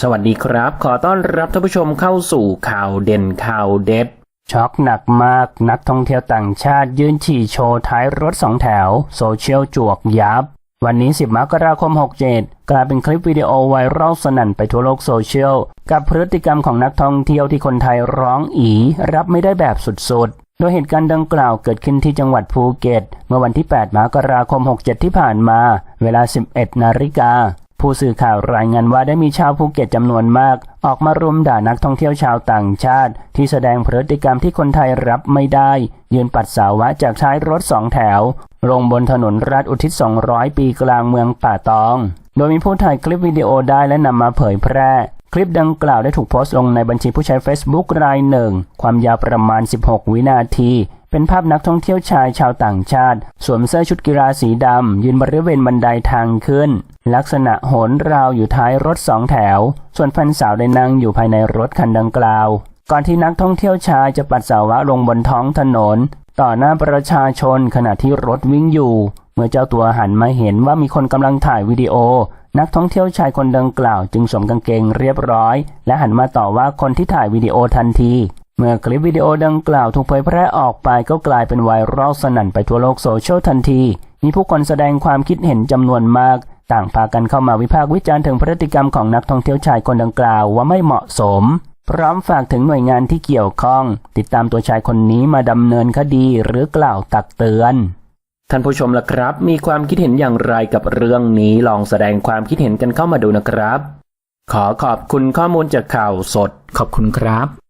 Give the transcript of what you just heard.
สวัสดีครับ ขอต้อนรับท่านผู้ชมเข้าสู่ข่าวเด่นข่าวเด็ด ช็อกหนักมากนักท่องเที่ยวต่างชาติยืนฉี่โชว์ท้ายรถสองแถว โซเชียลจวกยับ วันนี้ 10 มกราคม 67 กลายเป็นคลิปวิดีโอไวรัลสนั่นไปทั่วโลกโซเชียล กับพฤติกรรมของนักท่องเที่ยวที่คนไทยร้องอี รับไม่ได้แบบสุดๆ โดยเหตุการณ์ดังกล่าวเกิดขึ้นที่จังหวัดภูเก็ต เมื่อวันที่ 8 มกราคม 67 ที่ผ่านมา เวลา 11 นาฬิกา ผู้สื่อข่าวรายงานว่าได้มีชาวภูเก็ตจำนวนมาก ออกมารุมด่านักท่องเที่ยวชาวต่างชาติ ที่แสดงพฤติกรรมที่คนไทยรับไม่ได้ ยืนปัสสาวะจากท้ายรถสองแถว ลงบนถนนราชอุทิศ 200 ปีกลางเมืองป่าตอง โดยมีผู้ถ่ายคลิปวิดีโอได้และนำมาเผยแพร่คลิปดังกล่าวได้ถูกโพสต์ลงในบัญชีผู้ใช้ Facebook รายหนึ่ง ความยาวประมาณ 16 วินาที เป็นภาพนักท่องเที่ยวชายชาวต่างชาติ สวมเสื้อชุดกีฬาสีดำ ยืนบริเวณบันไดทางขึ้น ลักษณะโหนราวอยู่ท้ายรถสองแถว ส่วนแฟนสาวได้นั่งอยู่ภายในรถคันดังกล่าว ก่อนที่นักท่องเที่ยวชายจะปัสสาวะลงบนท้องถนน ต่อหน้าประชาชนขณะที่รถวิ่งอยู่ เมื่อเจ้าตัวหันมาเห็นว่ามีคนกำลังถ่ายวิดีโอ นักท่องเที่ยวชายคนดังกล่าว จึงสวมกางเกงเรียบร้อย และหันมาต่อว่าคนที่ถ่ายวิดีโอทันที เมื่อคลิปวิดีโอดังกล่าวถูกเผยแพร่ออกไปก็กลายเป็นไวรัลสนั่นไปทั่วโลกโซเชียลทันที มีผู้คนแสดงความคิดเห็นจำนวนมาก ต่างพากันเข้ามาวิพากษ์วิจารณ์ถึงพฤติกรรมของนักท่องเที่ยวชายคนดังกล่าวว่าไม่เหมาะสม พร้อมฝากถึงหน่วยงานที่เกี่ยวข้อง ติดตามตัวชายคนนี้มาดำเนินคดีหรือกล่าวตักเตือนท่านผู้ชมล่ะครับ มีความคิดเห็นอย่างไรกับเรื่องนี้ลองแสดงความคิดเห็นกันเข้ามาดูนะครับ ขอขอบคุณข้อมูลจากข่าวสด ขอบคุณครับ